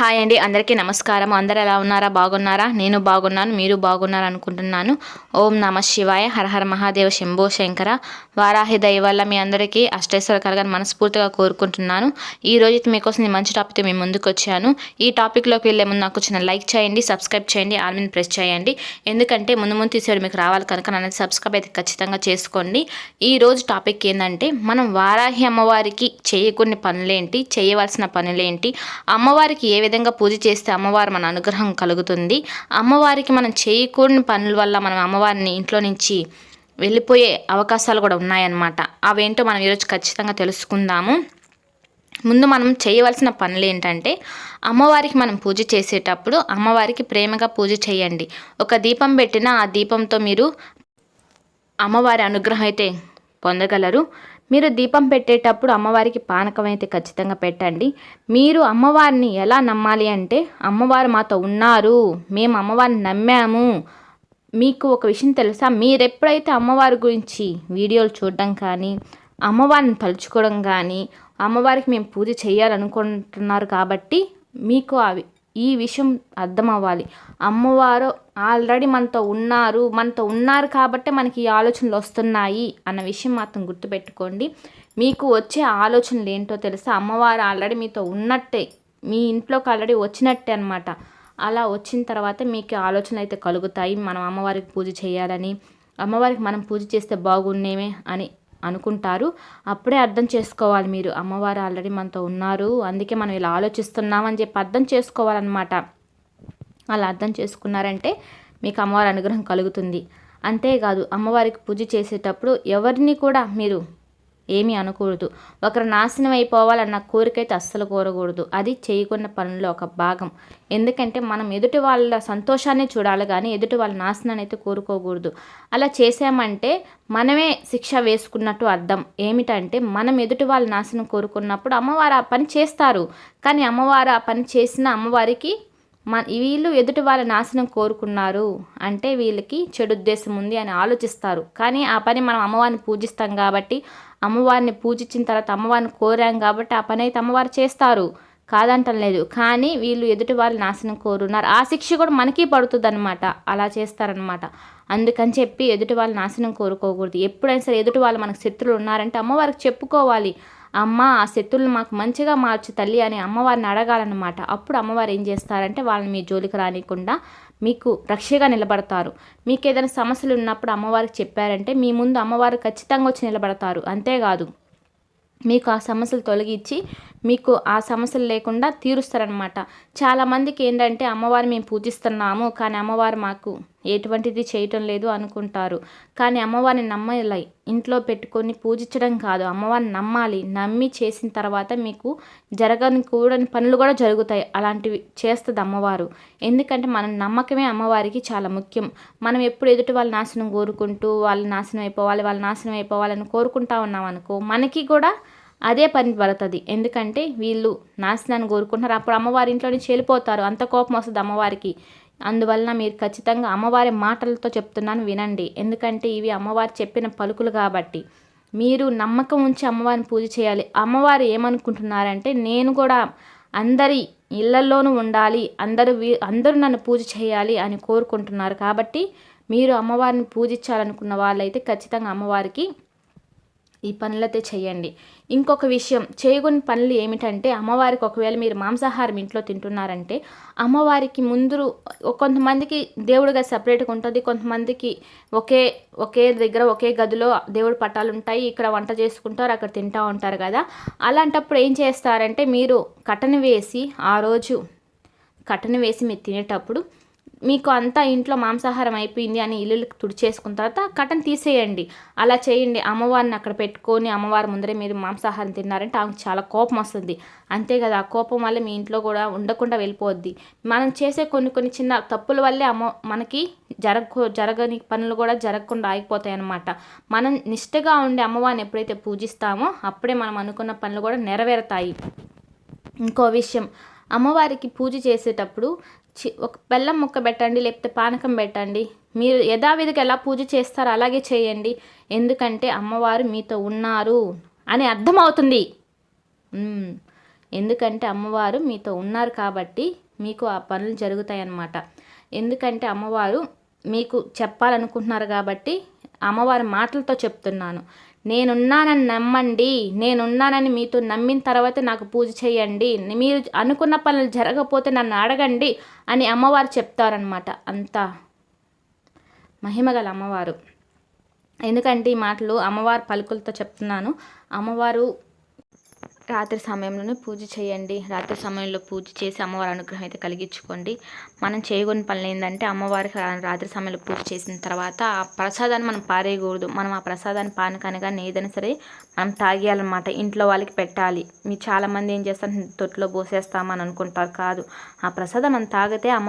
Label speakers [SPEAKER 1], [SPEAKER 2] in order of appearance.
[SPEAKER 1] Hi అండి అందరికీ నమస్కారం. అందరు ఎలా ఉన్నారా? బాగున్నారా? నేను బాగున్నాను మీరు బాగున్నారు అనుకుంటున్నాను ఓం నమ శివాయ. హరహర మహాదేవ శంభో శంకర. వారాహి దయ వల్ల మీ అందరికీ అష్టేశ్వర కలగని మనస్ఫూర్తిగా కోరుకుంటున్నాను. ఈ రోజు మీకోసం నేను మంచి టాపిక్తో మేము ముందుకు వచ్చాను. ఈ టాపిక్లోకి వెళ్ళే ముందు నాకు చిన్న లైక్ చేయండి సబ్స్క్రైబ్ చేయండి ఆల్మీన్ మీద ప్రెస్ చేయండి. ఎందుకంటే ముందు ముందు తీసేవాడు మీకు రావాలి కనుక నన్ను సబ్స్క్రైబ్ అయితే ఖచ్చితంగా చేసుకోండి. ఈ రోజు టాపిక్ ఏంటంటే మనం వారాహి అమ్మవారికి చేయకూడని పనులేంటి? చేయవలసిన పనులేంటి? అమ్మవారికి ఏ విధంగా పూజ చేస్తే అమ్మవారు మన అనుగ్రహం కలుగుతుంది. అమ్మవారికి మనం చేయకూడని పనుల వల్ల మనం అమ్మవారిని ఇంట్లో నుంచి వెళ్ళిపోయే అవకాశాలు కూడా ఉన్నాయన్నమాట. అవేంటో మనం ఈరోజు ఖచ్చితంగా తెలుసుకుందాము. ముందు మనం చేయవలసిన పనులు ఏంటంటే అమ్మవారికి మనం పూజ చేసేటప్పుడు అమ్మవారికి ప్రేమగా పూజ చేయండి. ఒక దీపం పెట్టిన ఆ దీపంతో మీరు అమ్మవారి అనుగ్రహం అయితే పొందగలరు. మీరు దీపం పెట్టేటప్పుడు అమ్మవారికి పానకం అయితే ఖచ్చితంగా పెట్టండి. మీరు అమ్మవారిని ఎలా నమ్మాలి అంటే అమ్మవారు మాతో ఉన్నారు మేము అమ్మవారిని నమ్మాము. మీకు ఒక విషయం తెలుసా? మీరు ఎప్పుడైతే అమ్మవారి గురించి వీడియోలు చూడడం కానీ అమ్మవారిని తలుచుకోవడం కానీ అమ్మవారికి మేము పూజ చేయాలనుకుంటున్నారు కాబట్టి మీకు అవి ఈ విషయం అర్థం అవ్వాలి అమ్మవారు ఆల్రెడీ మనతో ఉన్నారు మనతో ఉన్నారు కాబట్టి మనకి ఈ ఆలోచనలు వస్తున్నాయి అన్న విషయం మాత్రం గుర్తుపెట్టుకోండి. మీకు వచ్చే ఆలోచనలు ఏంటో తెలుసా? అమ్మవారు ఆల్రెడీ మీతో ఉన్నట్టే మీ ఇంట్లోకి ఆల్రెడీ వచ్చినట్టే అనమాట అలా వచ్చిన తర్వాత మీకు ఆలోచనలు అయితే కలుగుతాయి. మనం అమ్మవారికి పూజ చేయాలని అమ్మవారికి మనం పూజ చేస్తే బాగున్నేమే అని అనుకుంటారు. అప్పుడే అర్థం చేసుకోవాలి మీరు. అమ్మవారు ఆల్రెడీ మనతో ఉన్నారు. అందుకే మనం ఇలా ఆలోచిస్తున్నామని చెప్పి అర్థం చేసుకోవాలన్నమాట. అలా అర్థం చేసుకున్నారంటే మీకు అమ్మవారి అనుగ్రహం కలుగుతుంది. అంతేకాదు అమ్మవారికి పూజ చేసేటప్పుడు ఎవరిని కూడా మీరు ఏమీ అనకూడదు. ఒకరు నాశనం అయిపోవాలన్న కోరికైతే అస్సలు కోరకూడదు. అది చేయకున్న పనుల్లో ఒక భాగం. ఎందుకంటే మనం ఎదుటి వాళ్ళ సంతోషాన్ని చూడాలి కానీ ఎదుటి వాళ్ళ నాశనాన్ని అయితే కోరుకోకూడదు. అలా చేసామంటే మనమే శిక్ష వేసుకున్నట్టు అర్థం. ఏమిటంటే మనం ఎదుటి వాళ్ళ నాశనం కోరుకున్నప్పుడు అమ్మవారు ఆ పని చేస్తారు. కానీ అమ్మవారు ఆ పని చేసిన అమ్మవారికి మన వీళ్ళు ఎదుటి వాళ్ళ నాశనం కోరుకున్నారు అంటే వీళ్ళకి చెడు ఉద్దేశం ఉంది అని ఆలోచిస్తారు. కానీ ఆ పని మనం అమ్మవారిని పూజిస్తాం కాబట్టి అమ్మవారిని పూజించిన తర్వాత అమ్మవారిని కోరాం కాబట్టి ఆ పని అయితే అమ్మవారు చేస్తారు. కాదంటం లేదు. కానీ వీళ్ళు ఎదుటి వాళ్ళ నాశనం కోరున్నారు. ఆ శిక్ష కూడా మనకి పడుతుంది అనమాట అలా చేస్తారనమాట అందుకని చెప్పి ఎదుటి వాళ్ళ నాశనం కోరుకోకూడదు. ఎప్పుడైనా సరే ఎదుటి వాళ్ళు మనకు శత్రులు ఉన్నారంటే అమ్మవారికి చెప్పుకోవాలి. అమ్మ ఆ శత్రువులు మాకు మంచిగా మార్చు తల్లి అని అమ్మవారిని అడగాలన్నమాట. అప్పుడు అమ్మవారు ఏం చేస్తారంటే వాళ్ళని మీ జోలికి రానికుండా మీకు రక్షగా నిలబడతారు. మీకు ఏదైనా సమస్యలు ఉన్నప్పుడు అమ్మవారికి చెప్పారంటే మీ ముందు అమ్మవారు ఖచ్చితంగా వచ్చి నిలబడతారు. అంతేకాదు మీకు ఆ సమస్యలు తొలగించి మీకు ఆ సమస్యలు లేకుండా తీరుస్తారనమాట చాలామందికి ఏంటంటే అమ్మవారు మేము పూజిస్తున్నాము కానీ అమ్మవారు మాకు ఎటువంటిది చేయటం లేదు అనుకుంటారు. కానీ అమ్మవారిని నమ్మలే. ఇంట్లో పెట్టుకొని పూజించడం కాదు. అమ్మవారిని నమ్మాలి. నమ్మి చేసిన తర్వాత మీకు జరగని కూడని పనులు కూడా జరుగుతాయి. అలాంటివి చేస్తుంది అమ్మవారు. ఎందుకంటే మన నమ్మకమే అమ్మవారికి చాలా ముఖ్యం. మనం ఎప్పుడు ఎదుటి వాళ్ళ నాశనం కోరుకుంటూ వాళ్ళు నాశనం అయిపోవాలి వాళ్ళు నాశనం అయిపోవాలని కోరుకుంటా ఉన్నాం అనుకో మనకి కూడా అదే పని పడుతుంది. ఎందుకంటే వీళ్ళు నాశనాన్ని కోరుకుంటున్నారు. అప్పుడు అమ్మవారి ఇంట్లో నుంచి వెళ్ళిపోతారు అంత కోపం వస్తుంది అమ్మవారికి. అందువలన మీరు ఖచ్చితంగా అమ్మవారి మాటలతో చెప్తున్నాను వినండి. ఎందుకంటే ఇవి అమ్మవారు చెప్పిన పలుకులు కాబట్టి. మీరు నమ్మకం ఉంచి అమ్మవారిని పూజ చేయాలి. అమ్మవారు ఏమనుకుంటున్నారంటే నేను కూడా అందరి ఇళ్ళలోనూ ఉండాలి. అందరూ వీ అందరూ నన్ను పూజ చేయాలి అని కోరుకుంటున్నారు. కాబట్టి మీరు అమ్మవారిని పూజించాలనుకున్న వాళ్ళైతే ఖచ్చితంగా అమ్మవారికి ఈ పనులైతే చేయండి. ఇంకొక విషయం చేయగొని పనులు ఏమిటంటే అమ్మవారికి ఒకవేళ మీరు మాంసాహారం ఇంట్లో తింటున్నారంటే అమ్మవారికి ముందు కొంతమందికి దేవుడిగా సపరేట్గా ఉంటుంది. కొంతమందికి ఒకే ఒకే దగ్గర ఒకే గదిలో దేవుడి పట్టాలు ఉంటాయి. ఇక్కడ వంట చేసుకుంటారు అక్కడ తింటూ ఉంటారు కదా. అలాంటప్పుడు ఏం చేస్తారంటే మీరు కట్టను వేసి ఆ రోజు కట్టను వేసి మీరు తినేటప్పుడు మీకు అంతా ఇంట్లో మాంసాహారం అయిపోయింది అని ఇల్లు తుడిచేసుకున్న తర్వాత కటన్ తీసేయండి. అలా చేయండి. అమ్మవారిని అక్కడ పెట్టుకొని అమ్మవారి ముందరే మీరు మాంసాహారం తిన్నారంటే ఆమెకు చాలా కోపం వస్తుంది. అంతే కదా ఆ కోపం వల్ల మీ ఇంట్లో కూడా ఉండకుండా వెళ్ళిపోద్ది. మనం చేసే కొన్ని కొన్ని చిన్న తప్పుల వల్లే అమ్మ మనకి జరగ జరగని పనులు కూడా జరగకుండా ఆగిపోతాయి అన్నమాట. మనం నిష్టగా ఉండే అమ్మవారిని ఎప్పుడైతే పూజిస్తామో అప్పుడే మనం అనుకున్న పనులు కూడా నెరవేరుతాయి. ఇంకో విషయం అమ్మవారికి పూజ చేసేటప్పుడు ఒక బెల్లం ముక్క పెట్టండి లేకపోతే పానకం పెట్టండి. మీరు యథావిధిగా ఎలా పూజ చేస్తారో అలాగే చేయండి. ఎందుకంటే అమ్మవారు మీతో ఉన్నారు అని అర్థమవుతుంది. ఎందుకంటే అమ్మవారు మీతో ఉన్నారు కాబట్టి మీకు ఆ పనులు జరుగుతాయి అన్నమాట ఎందుకంటే అమ్మవారు మీకు చెప్పాలనుకుంటున్నారు కాబట్టి అమ్మవారి మాటలతో చెప్తున్నాను. నేనున్నానని నమ్మండి నేనున్నానని మీతో నమ్మిన తర్వాత నాకు పూజ చేయండి మీరు అనుకున్న పనులు జరగకపోతే నన్ను అడగండి అని అమ్మవారు చెప్తారనమాట అంత మహిమగల అమ్మవారు. ఎందుకంటే ఈ మాటలు అమ్మవారు పలుకులతో చెప్తున్నాను. అమ్మవారు రాత్రి సమయంలోనే పూజ చేయండి. రాత్రి సమయంలో పూజ చేసి అమ్మవారి అనుగ్రహం అయితే కలిగించుకోండి. మనం చేయగొని పనులు ఏంటంటే అమ్మవారికి రాత్రి సమయంలో పూజ చేసిన తర్వాత ఆ ప్రసాదాన్ని మనం పారేయకూడదు. మనం ఆ ప్రసాదాన్ని పానకాని కానీ ఏదైనా సరే మనం తాగేయాలన్నమాట. ఇంట్లో వాళ్ళకి పెట్టాలి. మీరు చాలామంది ఏం చేస్తారు? తొట్టులో పోసేస్తామని అనుకుంటారు. కాదు. ఆ ప్రసాదం మనం తాగితే అమ్మ